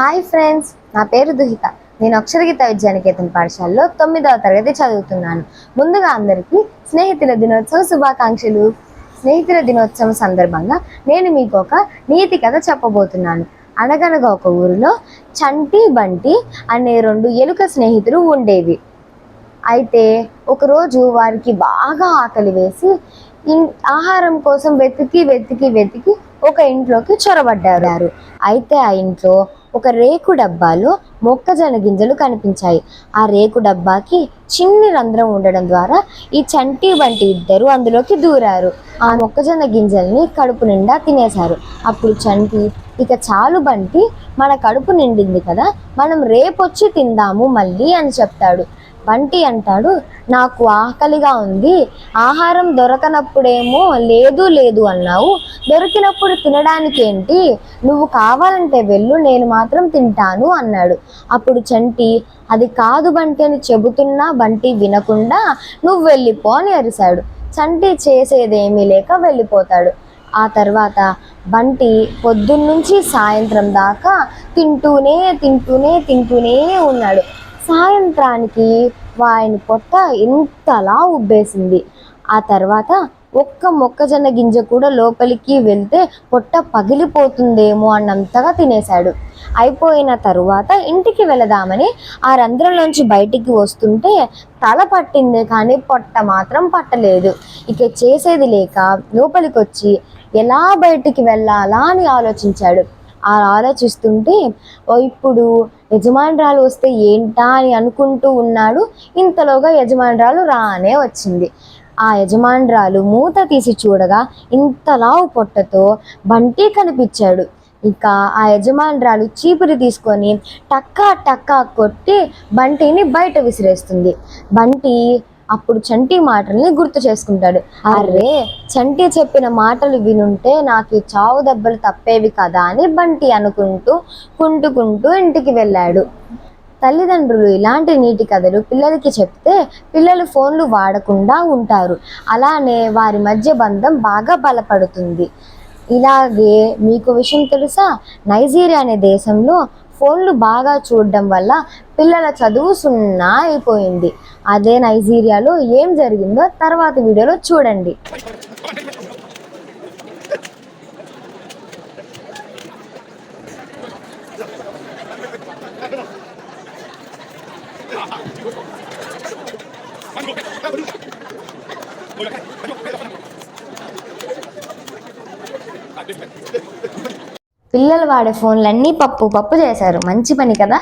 Hi friends నా పేరు దుహిత. నేను అక్షరగీత విద్యానికేతన్ పాఠశాలలో తొమ్మిదవ తరగతి చదువుతున్నాను. ముందుగా అందరికీ స్నేహితుల దినోత్సవ శుభాకాంక్షలు. స్నేహితుల దినోత్సవం సందర్భంగా నేను మీకు ఒక నీతి కథ చెప్పబోతున్నాను. అనగనగా ఒక ఊరిలో చంటి బంటి అనే రెండు ఎలుక స్నేహితులు ఉండేవి. అయితే ఒకరోజు వారికి బాగా ఆకలి వేసి ఇన్- ఆహారం కోసం వెతికి వెతికి వెతికి ఒక ఇంట్లోకి చొరబడ్డారు. అయితే ఆ ఇంట్లో ఒక రేకు డబ్బాలో మొక్కజొన్న గింజలు కనిపించాయి. ఆ రేకు డబ్బాకి చిన్ని రంధ్రం ఉండడం ద్వారా ఈ చంటి వంటి ఇద్దరు అందులోకి దూరారు. ఆ మొక్కజొన్న గింజల్ని కడుపు నిండా తినేశారు. అప్పుడు చంటి ఇక చాలు బంటి మన కడుపు నిండింది కదా మనం రేపొచ్చి తిందాము మళ్ళీ అని చెప్తాడు. బంటి అంటాడు. నాకు ఆకలిగా ఉంది. ఆహారం దొరకనప్పుడేమో లేదు లేదు అన్నావు. దొరికినప్పుడు తినడానికి ఏంటి? నువ్వు కావాలంటే వెళ్ళు నేను మాత్రం తింటాను అన్నాడు. అప్పుడు చంటి అది కాదు బంటి అని చెబుతున్నా బంటి వినకుండా నువ్వు వెళ్ళిపో అని అరిశాడు. చంటి చేసేదేమీ లేక వెళ్ళిపోతాడు. ఆ తర్వాత బంటి పొద్దున్నుంచి సాయంత్రం దాకా తింటూనే తింటూనే తింటూనే ఉన్నాడు. సాయంత్రానికి వాని పొట్ట ఇంతలా ఉబ్బేసింది. ఆ తర్వాత ఒక్క మొక్కజొన్న గింజ కూడా లోపలికి వెళ్తే పొట్ట పగిలిపోతుందేమో అన్నంతగా తినేశాడు. అయిపోయిన తరువాత ఇంటికి వెళదామని ఆ రంధ్రంలోంచి బయటికి వస్తుంటే తల పట్టింది కానీ పొట్ట మాత్రం పట్టలేదు. ఇక చేసేది లేక లోపలికి వచ్చి ఎలా బయటికి వెళ్ళాలా అని ఆలోచించాడు. ఆలోచిస్తుంటే ఇప్పుడు యజమానురాలు వస్తే ఏంటా అని అనుకుంటూ ఉన్నాడు. ఇంతలోగా యజమానురాలు రానే వచ్చింది. ఆ యజమానురాలు మూత తీసి చూడగా ఇంతలావు పొట్టతో బంటి కనిపించాడు. ఇక ఆ యజమానురాలు చీపురు తీసుకొని టక్కా టక్కా కొట్టి బంటిని బయట విసిరేస్తుంది. బంటి అప్పుడు చంటి మాటల్ని గుర్తు చేసుకుంటాడు. అరే చంటి చెప్పిన మాటలు వినుంటే నాకు ఈ చావు దెబ్బలు తప్పేవి కదా అని బంటి అనుకుంటూ కుంటుకుంటూ ఇంటికి వెళ్ళాడు. తల్లిదండ్రులు ఇలాంటి నీటి కథలు పిల్లలకి చెప్తే పిల్లలు ఫోన్లు వాడకుండా ఉంటారు. అలానే వారి మధ్య బంధం బాగా బలపడుతుంది. ఇలాగే మీకు విషయం తెలుసా? నైజీరియా అనే దేశంలో ఫోన్లు బాగా చూడడం వల్ల పిల్లల చదువు సున్నా అయిపోయింది. అదే నైజీరియాలో ఏం జరిగిందో తర్వాత వీడియోలో చూడండి. పిల్లలు వాడే ఫోన్లన్నీ పప్పు పప్పు చేశారు. మంచి పని కదా?